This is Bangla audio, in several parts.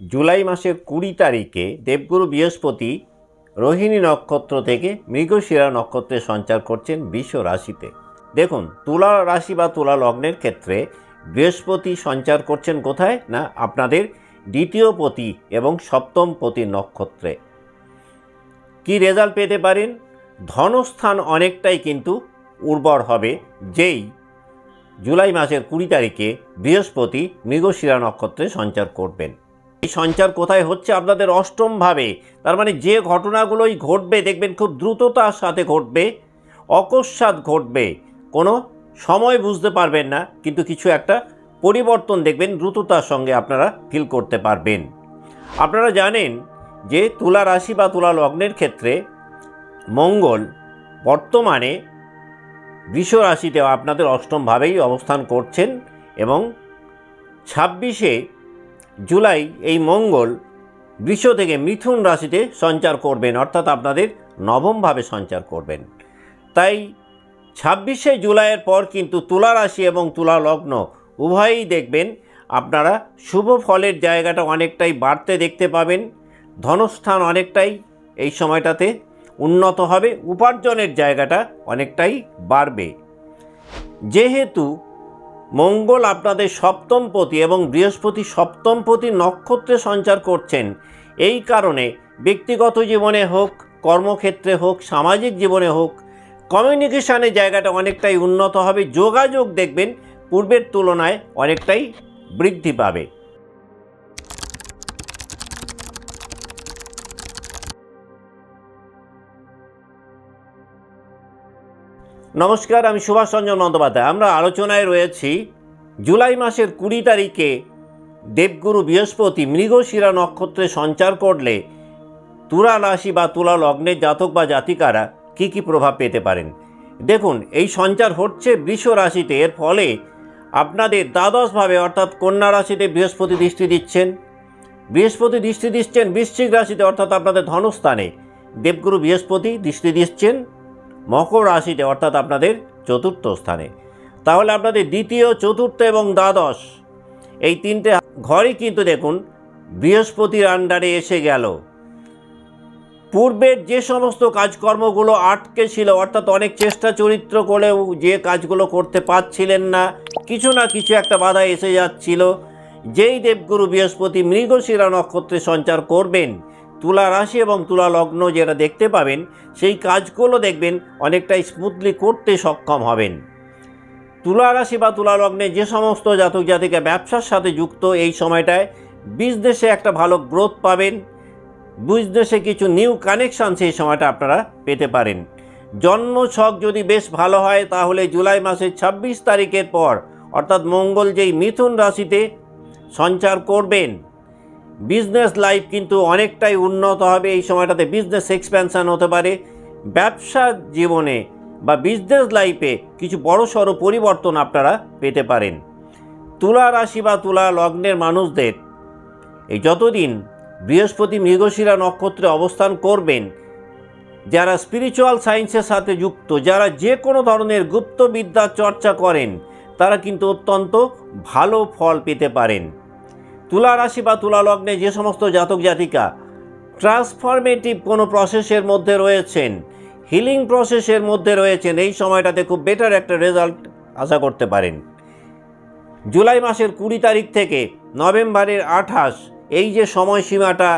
জুলাই মাসের কুড়ি তারিখে দেবগুরু বৃহস্পতি রোহিণী নক্ষত্র থেকে মৃগশিরা নক্ষত্রে সঞ্চার করছেন বিশ্ব রাশিতে। দেখুন, তুলা রাশি বা তুলা লগ্নের ক্ষেত্রে বৃহস্পতি সঞ্চার করছেন কোথায় না আপনাদের দ্বিতীয় পতি এবং সপ্তম পতি নক্ষত্রে। কি রেজাল্ট পেতে পারেন? ধনস্থান অনেকটাই কিন্তু উর্বর হবে, যেই জুলাই মাসের কুড়ি তারিখে বৃহস্পতি মৃগশিরা নক্ষত্রে সঞ্চার করবেন। এই সঞ্চার কোথায় হচ্ছে আপনাদের অষ্টমভাবে। তার মানে যে ঘটনাগুলোই ঘটবে, দেখবেন খুব দ্রুততার সাথে ঘটবে, অকস্মাৎ ঘটবে। কোনো সময় বুঝতে পারবেন না, কিন্তু কিছু একটা পরিবর্তন দেখবেন, দ্রুততার সঙ্গে আপনারা ফিল করতে পারবেন। আপনারা জানেন যে তুলা রাশি বা তুলা লগ্নের ক্ষেত্রে মঙ্গল বর্তমানে বৃষ রাশিতে আপনাদের অষ্টমভাবেই অবস্থান করছেন এবং ছাব্বিশে জুলাই এই মঙ্গল বৃষ থেকে মিথুন রাশিতে সঞ্চার করবেন, অর্থাৎ আপনাদের নবমভাবে সঞ্চার করবেন। তাই ছাব্বিশে জুলাইয়ের পর কিন্তু তুলা রাশি এবং তুলা লগ্ন উভয়ই দেখবেন, আপনারা শুভ ফলের জায়গাটা অনেকটাই বাড়তে দেখতে পাবেন, ধনস্থান অনেকটাই এই সময়টাতে উন্নত হবে, উপার্জনের জায়গাটা অনেকটাই বাড়বে। যেহেতু মঙ্গল আপনাদের সপ্তম পতি এবং বৃহস্পতি সপ্তম পতি নক্ষত্রে সঞ্চার করছেন। এই কারণে ব্যক্তিগত জীবনে হোক, কর্মক্ষেত্রে হোক, সামাজিক জীবনে হোক কমিউনিকেশানের জায়গাটা অনেকটাই উন্নত হবে। যোগাযোগ দেখবেন, পূর্বের তুলনায় অনেকটাই বৃদ্ধি পাবে। নমস্কার, আমি সুভাষ রঞ্জন বন্দ্যোপাধ্যায়। আমরা আলোচনায় রয়েছি জুলাই মাসের কুড়ি তারিখে দেবগুরু বৃহস্পতি মৃগশিরা নক্ষত্রে সঞ্চার করলে তুলা রাশি বা তুলা লগ্নের জাতক বা জাতিকারা কি কি প্রভাব পেতে পারেন? দেখুন, এই সঞ্চার হচ্ছে বৃষ রাশিতে। এর ফলে আপনাদের দ্বাদশভাবে অর্থাৎ কন্যা রাশিতে বৃহস্পতি দৃষ্টি দিচ্ছেন। বৃহস্পতি দৃষ্টি দিচ্ছেন বৃশ্চিক রাশিতে, অর্থাৎ আপনাদের ধনস্থানে দেবগুরু বৃহস্পতি দৃষ্টি দিচ্ছেন। মকর রাশিতে, অর্থাৎ আপনাদের চতুর্থ স্থানে। তাহলে আপনাদের দ্বিতীয়, চতুর্থ এবং দ্বাদশ, এই তিনটে ঘরই কিন্তু দেখুন, বৃহস্পতির আন্ডারে এসে গেল। পূর্বের যে সমস্ত কাজকর্মগুলো আটকে ছিল, অর্থাৎ অনেক চেষ্টা চরিত্র করেও যে কাজগুলো করতে পারছিলেন না, কিছু না কিছু একটা বাধা এসে যাচ্ছিল। যেই দেবগুরু বৃহস্পতি মৃগশিরা নক্ষত্রে সঞ্চার করবেন তুলা রাশি এবং তুলা লগ্ন যেটা দেখতে পাবেন, সেই কাজগুলো দেখবেন অনেকটাই স্মুথলি করতে সক্ষম হবেন। তুলা রাশি বা তুলা লগ্নে যে সমস্ত জাতক জাতিকা ব্যবসার সাথে যুক্ত এই সময়টায় বিজনেসে একটা ভালো গ্রোথ পাবেন। বিজনেসে কিছু নিউ কানেকশান সেই সময়টা আপনারা পেতে পারেন। জন্ম ছক যদি বেশ ভালো হয়, তাহলে জুলাই মাসের ছাব্বিশ তারিখের পর, অর্থাৎ মঙ্গল যেই মিথুন রাশিতে সঞ্চার করবেন। বিজনেস লাইফ কিন্তু অনেকটাই উন্নত হবে। এই সময়টাতে বিজনেস এক্সপ্যানশন হতে পারে। ব্যবসা জীবনে বা বিজনেস লাইফে কিছু বড়সড় পরিবর্তন আপনারা পেতে পারেন। তুলা রাশি বা তুলা লগ্নের মানুষদের এই যতদিন বৃহস্পতি মৃগশিরা নক্ষত্রে অবস্থান করবেন, যারা স্পিরিচুয়াল সায়েন্সের সাথে যুক্ত, যারা যে কোনো ধরনের গুপ্তবিদ্যা চর্চা করেন, তারা কিন্তু অত্যন্ত ভালো ফল পেতে পারেন। তুলা রাশি বা তুলা লগ্নে যে সমস্ত জাতক জাতিকা ট্রান্সফরমেটিভ কোনো প্রসেসের মধ্যে রয়েছেন, হিলিং প্রসেসের মধ্যে রয়েছেন, এই সময়টাতে খুব বেটার একটা রেজাল্ট আশা করতে পারেন। জুলাই মাসের কুড়ি তারিখ থেকে নভেম্বরের আঠাশ, এই যে সময়সীমাটা,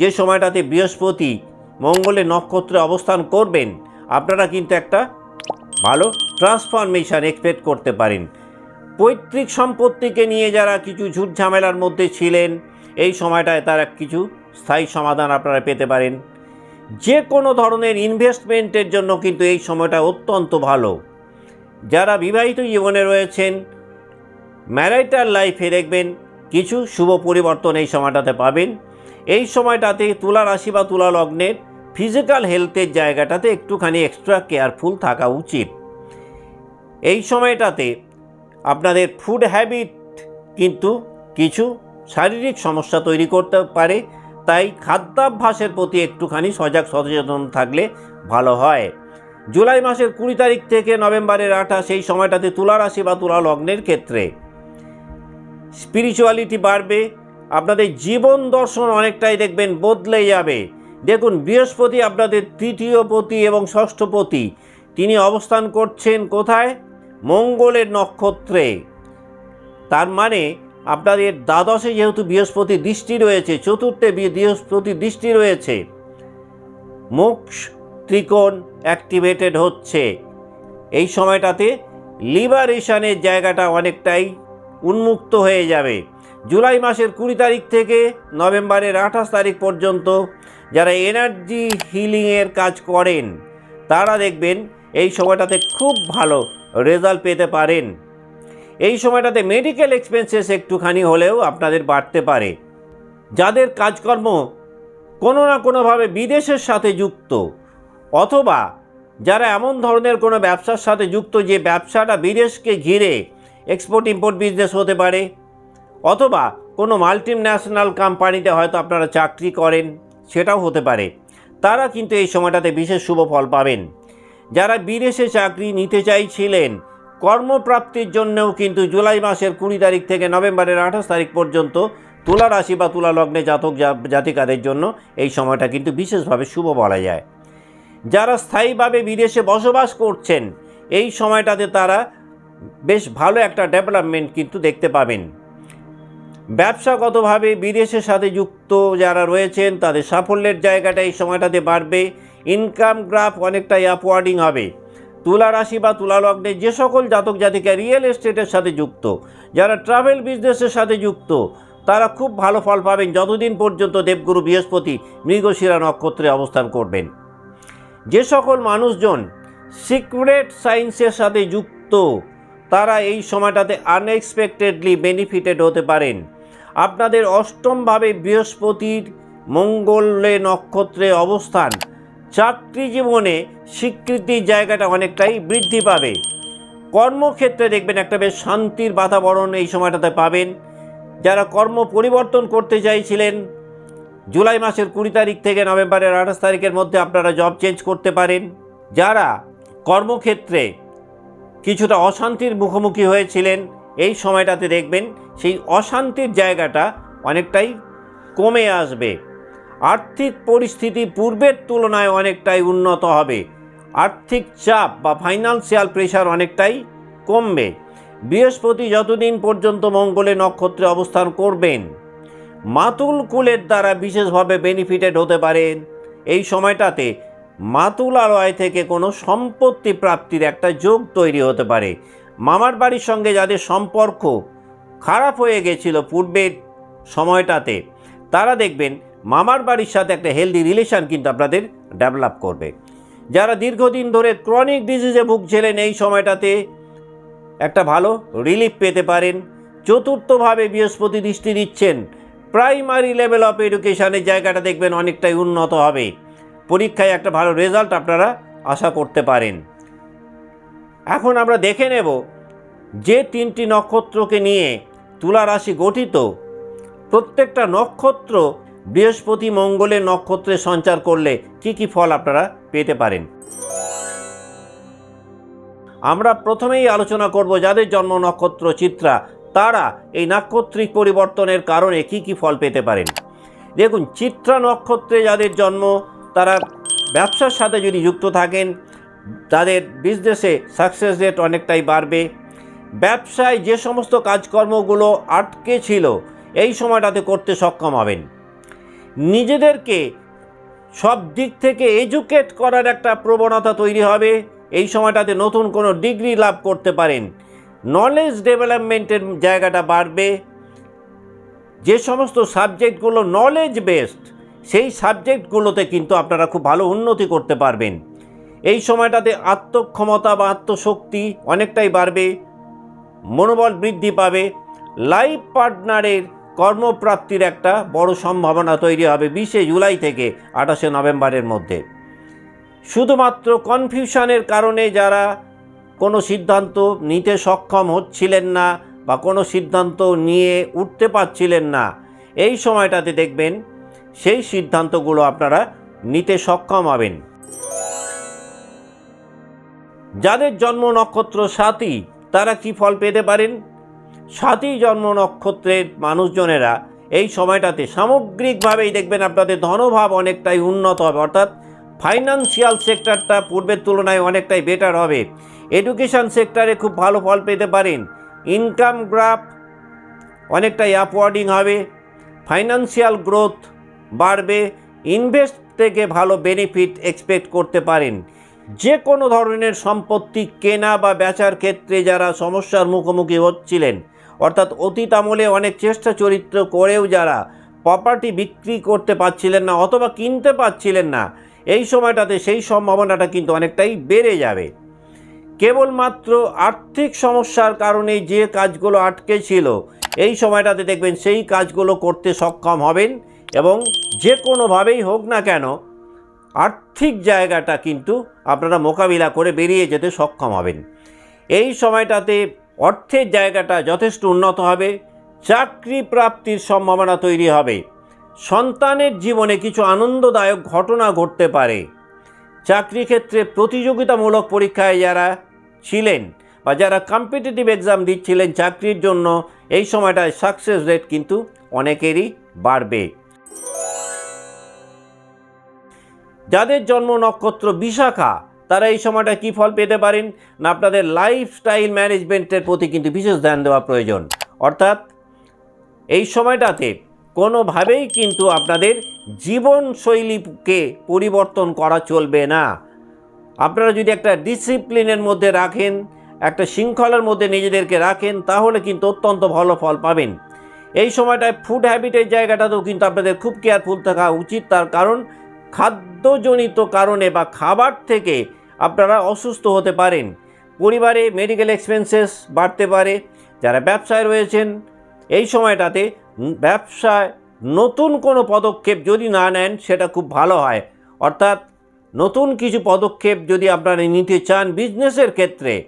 যে সময়টাতে বৃহস্পতি মঙ্গলের নক্ষত্রে অবস্থান করবেন, আপনারা কিন্তু একটা ভালো ট্রান্সফরমেশন এক্সপেক্ট করতে পারেন। পৈতৃক সম্পত্তিকে নিয়ে যারা কিছু ঝুট ঝামেলার মধ্যে ছিলেন, এই সময়টায় তারা কিছু স্থায়ী সমাধান আপনারা পেতে পারেন। যে কোনো ধরনের ইনভেস্টমেন্টের জন্য কিন্তু এই সময়টা অত্যন্ত ভালো। যারা বিবাহিত জীবনে রয়েছেন ম্যারাইটাল লাইফে দেখবেন, কিছু শুভ পরিবর্তন এই সময়টাতে পাবেন। এই সময়টাতে তুলা রাশি বা তুলা লগ্নের ফিজিক্যাল হেলথের জায়গাটাতে একটুখানি এক্সট্রা কেয়ারফুল থাকা উচিত। এই সময়টাতে আপনাদের ফুড হ্যাবিট কিন্তু কিছু শারীরিক সমস্যা তৈরি করতে পারে, তাই খাদ্যাভ্যাসের প্রতি একটুখানি সজাগ সচেতন থাকলে ভালো হয়। জুলাই মাসের কুড়ি তারিখ থেকে নভেম্বরের আঠাশ, এই সময়টাতে তুলা রাশি বা তুলা লগ্নের ক্ষেত্রে স্পিরিচুয়ালিটি বাড়বে, আপনাদের জীবন দর্শন অনেকটাই দেখবেন বদলে যাবে। দেখুন, বৃহস্পতি আপনাদের তৃতীয় পতি এবং ষষ্ঠ পতি, তিনি অবস্থান করছেন কোথায়? মঙ্গলের নক্ষত্রে। তার মানে আপনাদের দ্বাদশে যেহেতু বৃহস্পতি দৃষ্টি রয়েছে, চতুর্থে বৃহস্পতি দৃষ্টি রয়েছে মুখ ত্রিকোণ অ্যাক্টিভেটেড হচ্ছে। এই সময়টাতে লিবারেশনের জায়গাটা অনেকটাই উন্মুক্ত হয়ে যাবে। জুলাই মাসের কুড়ি তারিখ থেকে নভেম্বরের আঠাশ তারিখ পর্যন্ত যারা এনার্জি হিলিংয়ের কাজ করেন, তারা দেখবেন এই সময়টাতে খুব ভালো রেজাল্ট পেতে পারেন। এই সময়টাতে মেডিকেল এক্সপেন্সেস একটুখানি হলেও আপনাদের বাড়তে পারে। যাদের কাজকর্ম কোনো না কোনোভাবে বিদেশের সাথে যুক্ত, অথবা যারা এমন ধরনের কোনো ব্যবসার সাথে যুক্ত যে ব্যবসাটা বিদেশকে ঘিরে এক্সপোর্ট ইম্পোর্ট বিজনেস হতে পারে, অথবা কোনো মাল্টি ন্যাশনাল কোম্পানিতে হয়তো আপনারা চাকরি করেন, সেটাও হতে পারে। তারা কিন্তু এই সময়টাতে বিশেষ শুভ ফল পাবেন। যারা বিদেশে চাকরি নিতে চাইছিলেন, কর্মপ্রাপ্তির জন্যও কিন্তু জুলাই মাসের কুড়ি তারিখ থেকে নভেম্বরের আঠাশ তারিখ পর্যন্ত তুলা রাশি বা তুলা লগ্নে জাতক জাতিকাদের জন্য এই সময়টা কিন্তু বিশেষভাবে শুভ বলা যায়। যারা স্থায়ীভাবে বিদেশে বসবাস করছেন, এই সময়টাতে তারা বেশ ভালো একটা ডেভেলপমেন্ট কিন্তু দেখতে পাবেন। ব্যবসাগতভাবে বিদেশের সাথে যুক্ত যারা রয়েছেন, তাদের সাফল্যের জায়গাটা এই সময়টাতে বাড়বে। ইনকাম গ্রাফ অনেকটাই আপওয়ার্ডিং হবে। তুলা রাশি বা তুলা লগ্নে যে সকল জাতক জাতিকা রিয়েল এস্টেটের সাথে যুক্ত, যারা ট্রাভেল বিজনেসের সাথে যুক্ত, তারা খুব ভালো ফল পাবেন যতদিন পর্যন্ত দেবগুরু বৃহস্পতি মৃগশিরা নক্ষত্রে অবস্থান করবেন। যে সকল মানুষজন সিক্রেট সায়েন্সের সাথে যুক্ত তারা এই সময়টাতে আনএক্সপেক্টেডলি বেনিফিটেড হতে পারেন। আপনাদের অষ্টমভাবে বৃহস্পতির মঙ্গলে নক্ষত্রে অবস্থান। চাকরি জীবনে স্বীকৃতির জায়গাটা অনেকটাই বৃদ্ধি পাবে। কর্মক্ষেত্রে দেখবেন একটা বেশ শান্তির বাতাবরণ এই সময়টাতে পাবেন। যারা কর্ম পরিবর্তন করতে চাইছিলেন, জুলাই মাসের কুড়ি তারিখ থেকে নভেম্বরের আঠাশ তারিখের মধ্যে আপনারা জব চেঞ্জ করতে পারেন। যারা কর্মক্ষেত্রে কিছুটা অশান্তির মুখোমুখি হয়েছিলেন। এই সময়টাতে দেখবেন সেই অশান্তির জায়গাটা অনেকটাই কমে আসবে। আর্থিক পরিস্থিতি পূর্বের তুলনায় অনেকটাই উন্নত হবে। আর্থিক চাপ বা ফাইন্যান্সিয়াল প্রেশার অনেকটাই কমবে। বৃহস্পতি যতদিন পর্যন্ত মঙ্গলে নক্ষত্রে অবস্থান করবেন, মাতুল কুলের দ্বারা বিশেষভাবে বেনিফিটেড হতে পারেন। এই সময়টাতে মাতুলালয় থেকে কোনো সম্পত্তি প্রাপ্তির একটা যোগ তৈরি হতে পারে। মামার বাড়ির সঙ্গে যাদের সম্পর্ক খারাপ হয়ে গেছিল পূর্বের সময়টাতে, তারা দেখবেন মামার বাড়ির সাথে একটা হেলদি রিলেশন কিন্তু আপনাদের ডেভেলপ করবে। যারা দীর্ঘদিন ধরে ক্রনিক ডিজিজে ভুগছিলেন এই সময়টাতে একটা ভালো রিলিফ পেতে পারেন। চতুর্থভাবে বৃহস্পতি দৃষ্টি দিচ্ছেন। প্রাইমারি লেভেল অফ এডুকেশনের জায়গাটা দেখবেন অনেকটাই উন্নত হবে। পরীক্ষায় একটা ভালো রেজাল্ট আপনারা আশা করতে পারেন। এখন আমরা দেখে নেব যে তিনটি নক্ষত্রকে নিয়ে তুলা রাশি গঠিত, প্রত্যেকটা নক্ষত্র বৃহস্পতি মঙ্গলের নক্ষত্রে সঞ্চার করলে কি কি ফল আপনারা পেতে পারেন। আমরা প্রথমেই আলোচনা করব যাদের জন্ম নক্ষত্র চিত্রা, তারা এই নাক্ষত্রিক পরিবর্তনের কারণে কি কি ফল পেতে পারেন। দেখুন, চিত্রা নক্ষত্রে যাদের জন্ম তারা ব্যবসার সাথে যদি যুক্ত থাকেন, তাদের বিজনেসে সাকসেস রেট অনেকটাই বাড়বে। ব্যবসায় যে সমস্ত কাজকর্মগুলো আটকে ছিল, এই সময়টাতে করতে সক্ষম হবেন। নিজেদেরকে সব দিক থেকে এডুকেট করার একটা প্রবণতা তৈরি হবে। এই সময়টাতে নতুন কোনো ডিগ্রি লাভ করতে পারেন। নলেজ ডেভেলপমেন্টের জায়গাটা বাড়বে। যে সমস্ত সাবজেক্টগুলো নলেজ বেসড সেই সাবজেক্টগুলোতে কিন্তু আপনারা খুব ভালো উন্নতি করতে পারবেন। এই সময়টাতে আত্মক্ষমতা বা আত্মশক্তি অনেকটাই বাড়বে, মনোবল বৃদ্ধি পাবে, লাইফ পার্টনারের কর্মপ্রাপ্তির একটা বড় সম্ভাবনা তৈরি হবে বিশে জুলাই থেকে আঠাশে নভেম্বরের মধ্যে। শুধুমাত্র কনফিউশনের কারণে যারা কোনো সিদ্ধান্ত নিতে সক্ষম হচ্ছিলেন না বা কোনো সিদ্ধান্ত নিয়ে উঠতে পারছিলেন না, এই সময়টাতে দেখবেন সেই সিদ্ধান্তগুলো আপনারা নিতে সক্ষম হবেন। যাদের জন্ম নক্ষত্র সাতই তারা কি ফল পেতে পারেন? সাতই জন্ম নক্ষত্রের মানুষজনেরা এই সময়টাতে সামগ্রিকভাবেই দেখবেন আপনাদের ধনভাব অনেকটাই উন্নত হবে, অর্থাৎ ফাইন্যান্সিয়াল সেক্টরটা পূর্বের তুলনায় অনেকটাই বেটার হবে। এডুকেশন সেক্টরে খুব ভালো ফল পেতে পারেন। ইনকাম গ্রাফ অনেকটাই আপওয়ার্ডিং হবে। ফাইন্যান্সিয়াল গ্রোথ বাড়বে ইনভেস্ট থেকে ভালো বেনিফিট এক্সপেক্ট করতে পারেন। যে কোনো ধরনের সম্পত্তি কেনা বা বেচার ক্ষেত্রে যারা সমস্যার মুখোমুখি হচ্ছিলেন, অর্থাৎ অতীত আমলে অনেক চেষ্টা চরিত্র করেও যারা প্রপার্টি বিক্রি করতে পারছিলেন না অথবা কিনতে পারছিলেন না, এই সময়টাতে সেই সম্ভাবনাটা কিন্তু অনেকটাই বেড়ে যাবে। কেবলমাত্র আর্থিক সমস্যার কারণে যে কাজগুলো আটকে ছিল, এই সময়টাতে দেখবেন সেই কাজগুলো করতে সক্ষম হবেন। এবং যে কোনোভাবেই হোক না কেন, আর্থিক জায়গাটা কিন্তু আপনারা মোকাবিলা করে বেরিয়ে যেতে সক্ষম হবেন। এই সময়টাতে অর্থের জায়গাটা যথেষ্ট উন্নত হবে চাকরি প্রাপ্তির সম্ভাবনা তৈরি হবে, সন্তানের জীবনে কিছু আনন্দদায়ক ঘটনা ঘটতে পারে। চাকরি ক্ষেত্রে প্রতিযোগিতামূলক পরীক্ষায় যারা ছিলেন বা যারা কম্পিটিটিভ এক্সাম দিচ্ছিলেন চাকরির জন্য, এই সময়টায় সাকসেস রেট কিন্তু অনেকেরই বাড়বে। যাদের জন্ম নক্ষত্র বিশাখা, তারা এই সময়টা কী ফল পেতে পারেন? না, আপনাদের লাইফস্টাইল ম্যানেজমেন্টের প্রতি কিন্তু বিশেষ ধ্যান দেওয়া প্রয়োজন। অর্থাৎ এই সময়টাতে কোনোভাবেই কিন্তু আপনাদের জীবনশৈলীকে পরিবর্তন করা চলবে না। আপনারা যদি একটা ডিসিপ্লিনের মধ্যে রাখেন, একটা শৃঙ্খলার মধ্যে নিজেদেরকে রাখেন, তাহলে কিন্তু অত্যন্ত ভালো ফল পাবেন। এই সময়টায় ফুড হ্যাবিটের জায়গাটাতেও কিন্তু আপনাদের খুব কেয়ারফুল থাকা উচিত। তার কারণ, খাদ্যজনিত কারণে বা খাবার থেকে আপনারা অসুস্থ হতে পারেন। পরিবারে মেডিকেল এক্সপেন্সেস বাড়তে পারে। যারা ব্যবসায় রয়েছেন, এই সময়টাতে ব্যবসায় নতুন কোনো পদক্ষেপ যদি না নেন, সেটা খুব ভালো হয়। অর্থাৎ, নতুন কিছু পদক্ষেপ যদি আপনারা নিতে চান বিজনেসের ক্ষেত্রে,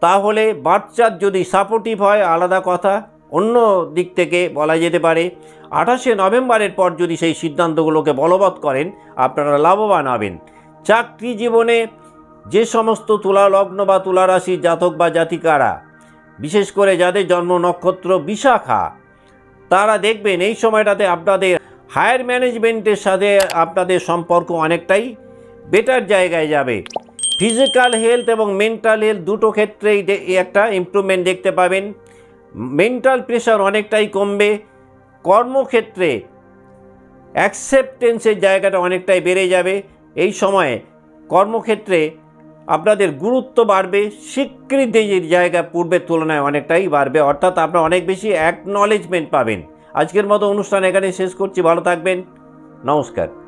তাহলে বাচ্চার যদি সাপোর্টিভ হয়, আলাদা কথা। অন্য দিক থেকে বলা যেতে পারে, আঠাশে নভেম্বরের পর যদি সেই সিদ্ধান্তগুলোকে বলবৎ করেন, আপনারা লাভবান হবেন। চাকরি জীবনে যে সমস্ত তুলা লগ্ন বা তুলা রাশির জাতক বা জাতিকারা, বিশেষ করে যাদের জন্ম নক্ষত্র বিশাখা, তারা দেখবেন এই সময়টাতে আপনাদের হায়ার ম্যানেজমেন্টের সাথে আপনাদের সম্পর্ক অনেকটাই বেটার জায়গায় যাবে। ফিজিক্যাল হেলথ এবং মেন্টাল হেলথ দুটো ক্ষেত্রেই একটা ইমপ্রুভমেন্ট দেখতে পাবেন। মেন্টাল প্রেশার অনেকটাই কমবে, কর্মক্ষেত্রে অ্যাকসেপ্টেন্সের জায়গাটা অনেকটাই বেড়ে যাবে। এই সময়ে কর্মক্ষেত্রে আপনাদের গুরুত্ব বাড়বে, স্বীকৃতির জায়গা পূর্বের তুলনায় অনেকটাই বাড়বে। অর্থাৎ আপনারা অনেক বেশি অ্যাকনলেজমেন্ট পাবেন। আজকের মতো অনুষ্ঠান এখানে শেষ করছি। ভালো থাকবেন। নমস্কার।